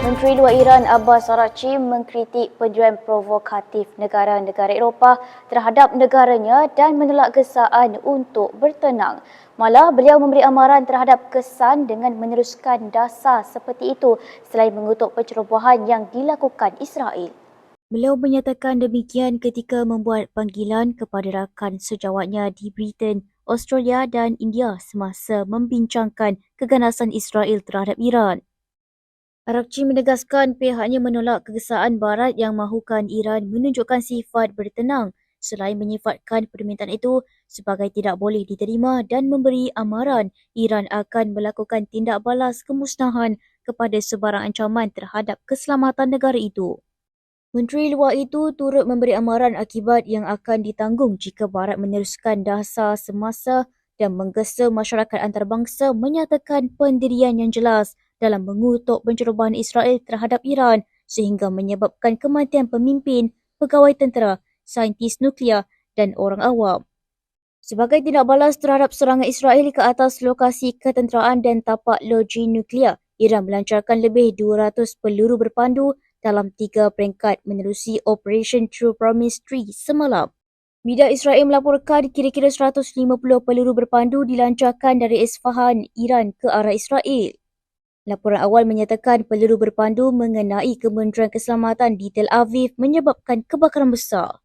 Menteri Luar Iran Abbas Araghchi mengkritik penjualan provokatif negara-negara Eropah terhadap negaranya dan menolak gesaan untuk bertenang. Malah beliau memberi amaran terhadap kesan dengan meneruskan dasar seperti itu selain mengutuk pencerobohan yang dilakukan Israel. Beliau menyatakan demikian ketika membuat panggilan kepada rakan sejawatnya di Britain, Australia dan India semasa membincangkan keganasan Israel terhadap Iran. Arakci menegaskan pihaknya menolak kegesaan Barat yang mahukan Iran menunjukkan sifat bertenang selain menyifatkan permintaan itu sebagai tidak boleh diterima dan memberi amaran Iran akan melakukan tindak balas kemusnahan kepada sebarang ancaman terhadap keselamatan negara itu. Menteri Luar itu turut memberi amaran akibat yang akan ditanggung jika Barat meneruskan dasar semasa dan menggesa masyarakat antarabangsa menyatakan pendirian yang jelas dalam mengutuk pencerobohan Israel terhadap Iran sehingga menyebabkan kematian pemimpin, pegawai tentera, saintis nuklear dan orang awam. Sebagai tindak balas terhadap serangan Israel ke atas lokasi ketenteraan dan tapak loji nuklear, Iran melancarkan lebih 200 peluru berpandu dalam tiga peringkat menerusi Operation True Promise 3 semalam. Media Israel melaporkan kira-kira 150 peluru berpandu dilancarkan dari Isfahan, Iran ke arah Israel. Laporan awal menyatakan peluru berpandu mengenai Kementerian Keselamatan di Tel Aviv menyebabkan kebakaran besar.